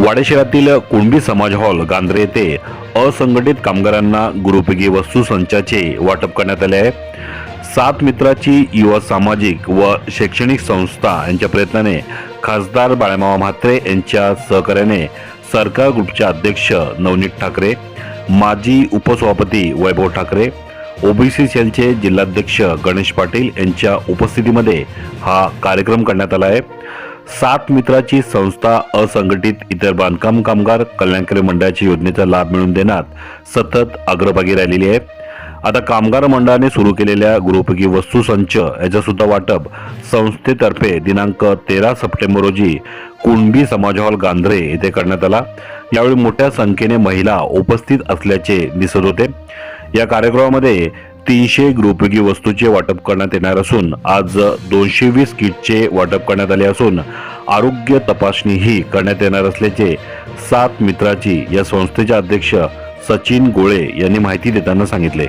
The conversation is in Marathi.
वाडे शहरातील कुणबी समाज हॉल गांधरे येथे असंघटित कामगारांना गुरुपयोगी वस्तू संचाचे वाटप करण्यात आले आहे. सात मित्राची युवा सामाजिक व शैक्षणिक संस्था यांच्या प्रयत्नाने खासदार बाळामामा म्हात्रे यांच्या सहकार्याने सरकार ग्रुपचे अध्यक्ष नवनीत ठाकरे माजी उपसभापती वैभव ठाकरे ओबीसी सेलचे जिल्हाध्यक्ष गणेश पाटील यांच्या उपस्थितीमध्ये हा कार्यक्रम करण्यात आला आहे. सात मित्राची संस्था असंघटित इतर बांधकाम कामगार कल्याणकारी मंडळाच्या योजनेचा लाभ मिळवून देण्यात सतत अग्रभागी राहिलेली आहे. आता कामगार मंडळाने सुरू केलेल्या गृहपैकी वस्तू संच याचं सुद्धा वाटप संस्थेतर्फे दिनांक तेरा सप्टेंबर रोजी कुणबी समाज हॉल गांधरे येथे करण्यात आला. यावेळी मोठ्या संख्येने महिला उपस्थित असल्याचे दिसत होते. या कार्यक्रमामध्ये तीनशे गृहोपयोगी वस्तूचे वाटप करण्यात येणार असून आज दोनशे वीस किटचे वाटप करण्यात आले असून आरोग्य तपासणीही करण्यात येणार असल्याचे सात मित्राची या संस्थेचे अध्यक्ष सचिन गोळे यांनी माहिती देताना सांगितले.